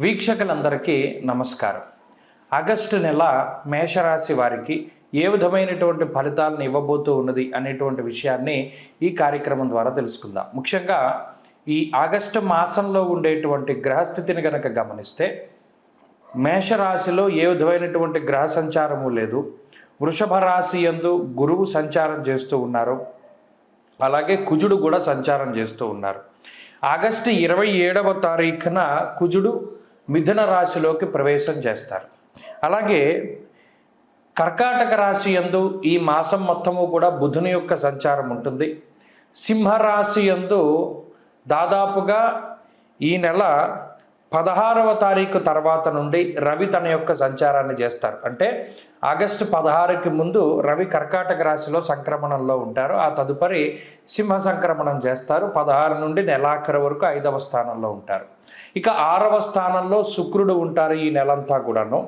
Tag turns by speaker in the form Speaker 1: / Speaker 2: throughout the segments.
Speaker 1: వీక్షకులందరికీ నమస్కారం. ఆగస్టు నెల మేషరాశి వారికి ఏ విధమైనటువంటి ఫలితాలను ఇవ్వబోతూ ఉన్నది అనేటువంటి విషయాన్ని ఈ కార్యక్రమం ద్వారా తెలుసుకుందాం. ముఖ్యంగా ఈ ఆగస్టు మాసంలో ఉండేటువంటి గ్రహస్థితిని గనక గమనిస్తే మేషరాశిలో ఏ విధమైనటువంటి గ్రహ సంచారము లేదు. వృషభ రాశి యందు గురువు సంచారం చేస్తూ ఉన్నారు. అలాగే కుజుడు కూడా సంచారం చేస్తూ ఉన్నారు. ఆగస్టు ఇరవై ఏడవ తారీఖున కుజుడు మిథున రాశిలోకి ప్రవేశం చేస్తారు. అలాగే కర్కాటక రాశి యందు ఈ మాసం మొత్తము కూడా బుధుని యొక్క సంచారం ఉంటుంది. సింహరాశి యందు దాదాపుగా ఈ నెల పదహారవ తారీఖు తర్వాత నుండి రవి తన యొక్క సంచారాన్ని చేస్తారు. అంటే ఆగస్టు పదహారుకి ముందు రవి కర్కాటక రాశిలో సంక్రమణంలో ఉంటారు. ఆ తదుపరి సింహ సంక్రమణం చేస్తారు. పదహారు నుండి నెలాఖరు వరకు ఐదవ స్థానంలో ఉంటారు. ఇక ఆరవ స్థానంలో శుక్రుడు ఉంటారు ఈ నెలంతా కూడాను.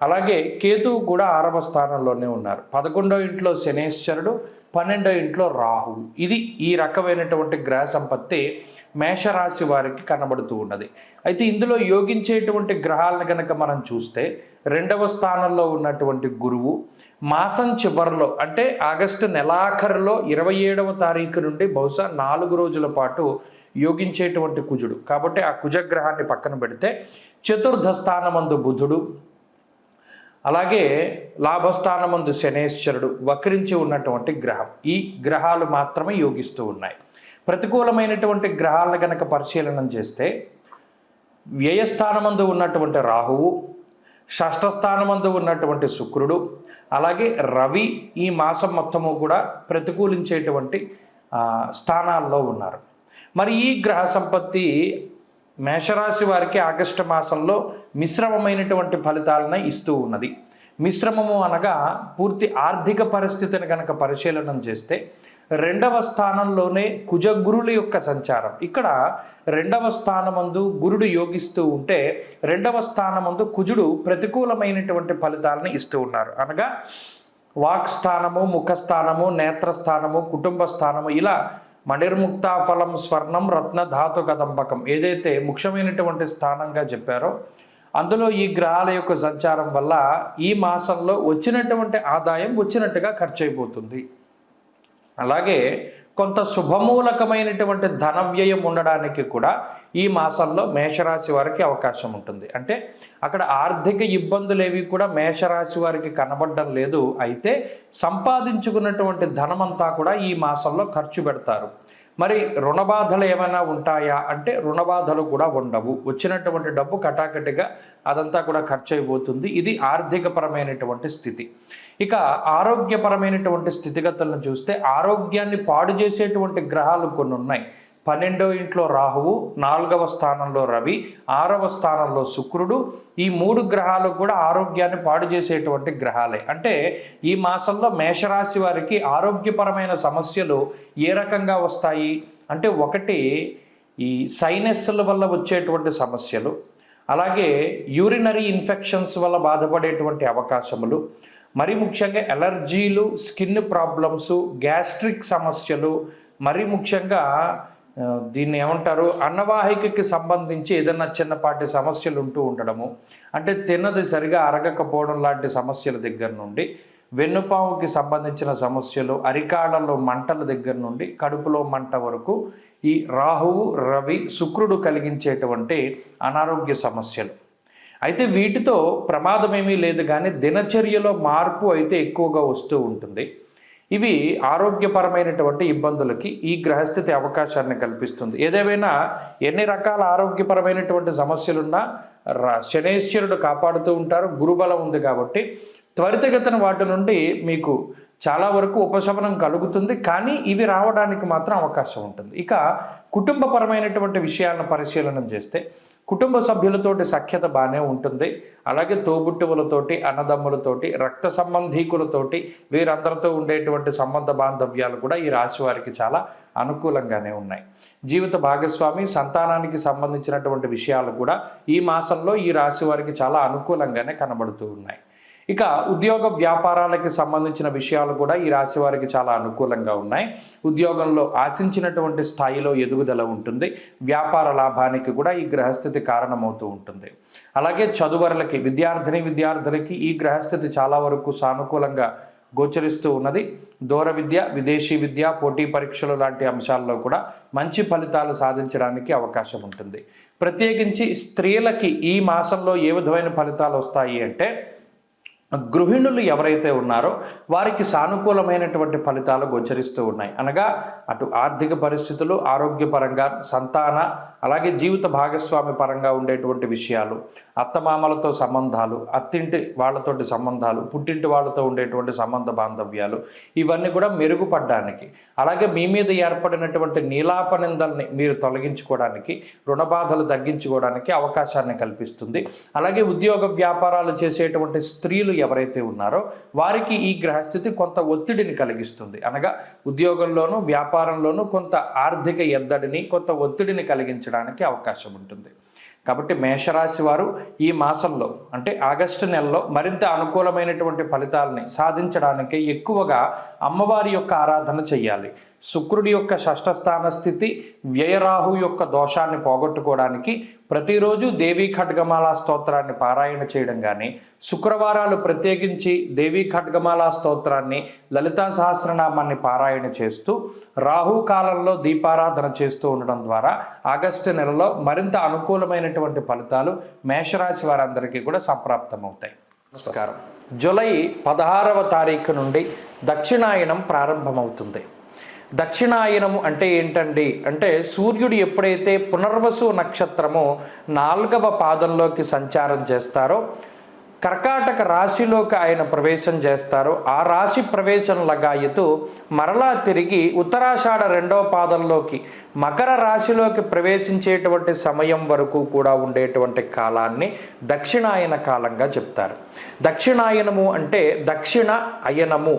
Speaker 1: అలాగే కేతువు కూడా ఆరవ స్థానంలోనే ఉన్నారు. పదకొండో ఇంట్లో శనేశ్వరుడు పన్నెండో ఇంట్లో రాహువు. ఇది ఈ రకమైనటువంటి గ్రహ సంపత్తి మేషరాశి వారికి కనబడుతూ ఉన్నది. అయితే ఇందులో యోగించేటువంటి గ్రహాలను కనుక మనం చూస్తే రెండవ స్థానంలో ఉన్నటువంటి గురువు మాసం చివరిలో అంటే ఆగస్టు నెలాఖరులో ఇరవై ఏడవ తారీఖు నుండి బహుశా నాలుగు రోజుల పాటు యోగించేటువంటి కుజుడు. కాబట్టి ఆ కుజగ్రహాన్ని పక్కన పెడితే చతుర్థ స్థానమందు బుధుడు అలాగే లాభస్థానమందు శనేశ్వరుడు వక్రించి ఉన్నటువంటి గ్రహం. ఈ గ్రహాలు మాత్రమే యోగిస్తూ ఉన్నాయి. ప్రతికూలమైనటువంటి గ్రహాలను కనుక పరిశీలనం చేస్తే వ్యయస్థానమందు ఉన్నటువంటి రాహువు షష్ఠస్థానమందు ఉన్నటువంటి శుక్రుడు అలాగే రవి ఈ మాసం మొత్తము కూడా ప్రతికూలించేటువంటి స్థానాల్లో ఉన్నారు. మరి ఈ గ్రహ సంపత్తి మేషరాశి వారికి ఆగస్టు మాసంలో మిశ్రమమైనటువంటి ఫలితాలను ఇస్తూ ఉన్నది. మిశ్రమము అనగా పూర్తి ఆర్థిక పరిస్థితిని కనుక పరిశీలనం చేస్తే రెండవ స్థానంలోనే కుజగురుల యొక్క సంచారం. ఇక్కడ రెండవ స్థానమందు గురుడు యోగిస్తూ ఉంటే రెండవ స్థానమందు కుజుడు ప్రతికూలమైనటువంటి ఫలితాలను ఇస్తూ ఉన్నారు. అనగా వాక్ స్థానము నేత్ర స్థానము కుటుంబ స్థానము ఇలా మణిర్ముక్తా ఫలం స్వర్ణం రత్న ధాతు కదంబకం. ఏదైతే ముఖ్యమైనటువంటి స్థానంగా చెప్పారో అందులో ఈ గ్రహాల యొక్క సంచారం వల్ల ఈ మాసంలో వచ్చినటువంటి ఆదాయం వచ్చినట్టుగా ఖర్చు అయిపోతుంది. అలాగే కొంత శుభమూలకమైనటువంటి ధన వ్యయం ఉండడానికి కూడా ఈ మాసంలో మేషరాశి వారికి అవకాశం ఉంటుంది. అంటే అక్కడ ఆర్థిక ఇబ్బందులు ఏవి కూడా మేషరాశి వారికి కనబడడం లేదు. అయితే సంపాదించుకున్నటువంటి ధనమంతా కూడా ఈ మాసంలో ఖర్చు పెడతారు. మరి రుణ బాధలు ఏమైనా ఉంటాయా? అంటే రుణ బాధలు కూడా ఉండవు. వచ్చినటువంటి డబ్బు కటాకటిగా అదంతా కూడా ఖర్చు అయిపోతుంది ఇది ఆర్థికపరమైనటువంటి స్థితి. ఇక ఆరోగ్యపరమైనటువంటి స్థితిగతులను చూస్తే ఆరోగ్యాన్ని పాడు చేసేటువంటి గ్రహాలు కొన్ని ఉన్నాయి పన్నెండో ఇంట్లో రాహువు నాలుగవ స్థానంలో రవి ఆరవ స్థానంలో శుక్రుడు ఈ మూడు గ్రహాలు కూడా ఆరోగ్యాన్ని పాడు చేసేటువంటి గ్రహాలే. అంటే ఈ మాసంలో మేషరాశి వారికి ఆరోగ్యపరమైన సమస్యలు ఏ రకంగా వస్తాయి? అంటే ఒకటి ఈ సైనస్ల వల్ల వచ్చేటువంటి సమస్యలు అలాగే యూరినరీ ఇన్ఫెక్షన్స్ వల్ల బాధపడేటువంటి అవకాశములు మరి ముఖ్యంగా ఎలర్జీలు స్కిన్ ప్రాబ్లమ్స్ గ్యాస్ట్రిక్ సమస్యలు మరి ముఖ్యంగా దీన్ని ఏమంటారు? అన్నవాహికకి సంబంధించి ఏదైనా చిన్నపాటి సమస్యలు ఉంటూ ఉండడము. అంటే తిన్నది సరిగా అరగకపోవడం లాంటి సమస్యల దగ్గర నుండి వెన్నుపాముకి సంబంధించిన సమస్యలు అరికాళ్ళలో మంటల దగ్గర నుండి కడుపులో మంట వరకు ఈ రాహువు రవి శుక్రుడు కలిగించేటువంటి అనారోగ్య సమస్యలు. అయితే వీటితో ప్రమాదం ఏమీ లేదు కానీ దినచర్యలో మార్పు అయితే ఎక్కువగా వస్తూ ఉంటుంది. ఇవి ఆరోగ్యపరమైనటువంటి ఇబ్బందులకి ఈ గ్రహస్థితి అవకాశాన్ని కల్పిస్తుంది. ఏదేమైనా ఎన్ని రకాల ఆరోగ్యపరమైనటువంటి సమస్యలున్నా శనేశ్వరుడు కాపాడుతూ ఉంటారు గురుబలం ఉంది కాబట్టి త్వరితగతిన వాటి నుండి మీకు చాలా వరకు ఉపశమనం కలుగుతుంది. కానీ ఇవి రావడానికి మాత్రం అవకాశం ఉంటుంది. ఇక కుటుంబపరమైనటువంటి విషయాలను పరిశీలన చేస్తే కుటుంబ సభ్యులతోటి సఖ్యత బాగానే ఉంటుంది. అలాగే తోబుట్టువులతోటి అన్నదమ్ములతోటి రక్త సంబంధీకులతోటి వీరందరితో ఉండేటువంటి సంబంధ బాంధవ్యాలు కూడా ఈ రాశి వారికి చాలా అనుకూలంగానే ఉన్నాయి. జీవిత భాగస్వామి సంతానానికి సంబంధించినటువంటి విషయాలు కూడా ఈ మాసంలో ఈ రాశి వారికి చాలా అనుకూలంగానే కనబడుతూ ఉన్నాయి. ఇక ఉద్యోగ వ్యాపారాలకి సంబంధించిన విషయాలు కూడా ఈ రాశి వారికి చాలా అనుకూలంగా ఉన్నాయి. ఉద్యోగంలో ఆశించినటువంటి స్థాయిలో ఎదుగుదల ఉంటుంది. వ్యాపార లాభానికి కూడా ఈ గ్రహస్థితి కారణమవుతూ ఉంటుంది. అలాగే చదువరులకి విద్యార్థిని విద్యార్థులకి ఈ గ్రహస్థితి చాలా వరకు సానుకూలంగా గోచరిస్తూ ఉన్నది. దూర విద్య విదేశీ విద్య పోటీ పరీక్షలు లాంటి అంశాల్లో కూడా మంచి ఫలితాలు సాధించడానికి అవకాశం ఉంటుంది. ప్రత్యేకించి స్త్రీలకి ఈ మాసంలో ఏ విధమైన ఫలితాలు వస్తాయి అంటే గృహిణులు ఎవరైతే ఉన్నారో వారికి సానుకూలమైనటువంటి ఫలితాలు గోచరిస్తూ ఉన్నాయి. అనగా అటు ఆర్థిక పరిస్థితులు ఆరోగ్యపరంగా సంతాన అలాగే జీవిత భాగస్వామి పరంగా ఉండేటువంటి విషయాలు అత్తమామలతో సంబంధాలు అత్తింటి వాళ్ళతోటి సంబంధాలు పుట్టింటి వాళ్ళతో ఉండేటువంటి సంబంధ బాంధవ్యాలు ఇవన్నీ కూడా మెరుగుపడడానికి అలాగే మీ మీద ఏర్పడినటువంటి నీలాపనిందల్ని మీరు తొలగించుకోవడానికి రుణబాధలు తగ్గించుకోవడానికి అవకాశాన్ని కల్పిస్తుంది. అలాగే ఉద్యోగ వ్యాపారాలు చేసేటువంటి స్త్రీలు ఎవరైతే ఉన్నారో వారికి ఈ గ్రహస్థితి కొంత ఒత్తిడిని కలిగిస్తుంది. అనగా ఉద్యోగంలోనూ వ్యాపారంలోనూ కొంత ఆర్థిక ఎద్దడిని కొంత ఒత్తిడిని కలిగించడానికి అవకాశం ఉంటుంది. కాబట్టి మేషరాశి వారు ఈ మాసంలో అంటే ఆగస్టు నెలలో మరింత అనుకూలమైనటువంటి ఫలితాలని సాధించడానికి ఎక్కువగా అమ్మవారి యొక్క ఆరాధన చేయాలి. శుక్రుడి యొక్క షష్ఠస్థాన స్థితి వ్యయరాహు యొక్క దోషాన్ని పోగొట్టుకోవడానికి ప్రతిరోజు దేవీ ఖడ్గమాల స్తోత్రాన్ని పారాయణ చేయడం కానీ శుక్రవారాలు ప్రత్యేకించి దేవీ ఖడ్గమాల స్తోత్రాన్ని లలితా సహస్రనామాన్ని పారాయణ చేస్తూ రాహు కాలంలో దీపారాధన చేస్తూ ఉండడం ద్వారా ఆగస్టు నెలలో మరింత అనుకూలమైనటువంటి ఫలితాలు మేషరాశి వారందరికీ కూడా సంప్రాప్తమవుతాయి. నమస్కారం. జూలై పదహారవ తారీఖు నుండి దక్షిణాయనం ప్రారంభమవుతుంది. దక్షిణాయనము అంటే ఏంటండి? అంటే సూర్యుడు ఎప్పుడైతే పునర్వసు నక్షత్రము నాలుగవ పాదంలోకి సంచారం చేస్తారో కర్కాటక రాశిలోకి ఆయన ప్రవేశం చేస్తారో ఆ రాశి ప్రవేశం లగాయతూ మరలా తిరిగి ఉత్తరాషాఢ రెండవ పాదంలోకి మకర రాశిలోకి ప్రవేశించేటువంటి సమయం వరకు కూడా ఉండేటువంటి కాలాన్ని దక్షిణాయన కాలంగా చెప్తారు. దక్షిణాయనము అంటే దక్షిణ అయనము.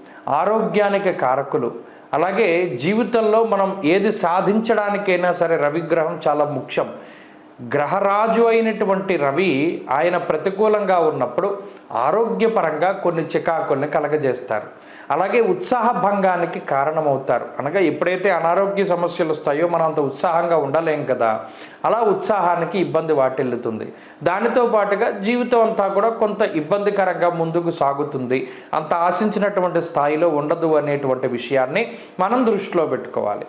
Speaker 1: ఆరోగ్యానికి కారకులు. అలాగే జీవితంలో మనం ఏది సాధించడానికైనా సరే రవిగ్రహం చాలా ముఖ్యం. గ్రహరాజు అయినటువంటి రవి ఆయన ప్రతికూలంగా ఉన్నప్పుడు ఆరోగ్యపరంగా కొన్ని చికాకుల్ని కలగజేస్తారు. అలాగే ఉత్సాహ భంగానికి కారణమవుతారు. అనగా ఎప్పుడైతే అనారోగ్య సమస్యలు వస్తాయో మనం అంత ఉత్సాహంగా ఉండలేం కదా. అలా ఉత్సాహానికి ఇబ్బంది వాటిల్లుతుంది. దానితో పాటుగా జీవితం అంతా కూడా కొంత ఇబ్బందికరంగా ముందుకు సాగుతుంది. అంత ఆశించినటువంటి స్థాయిలో ఉండదు అనేటువంటి విషయాన్ని మనం దృష్టిలో పెట్టుకోవాలి.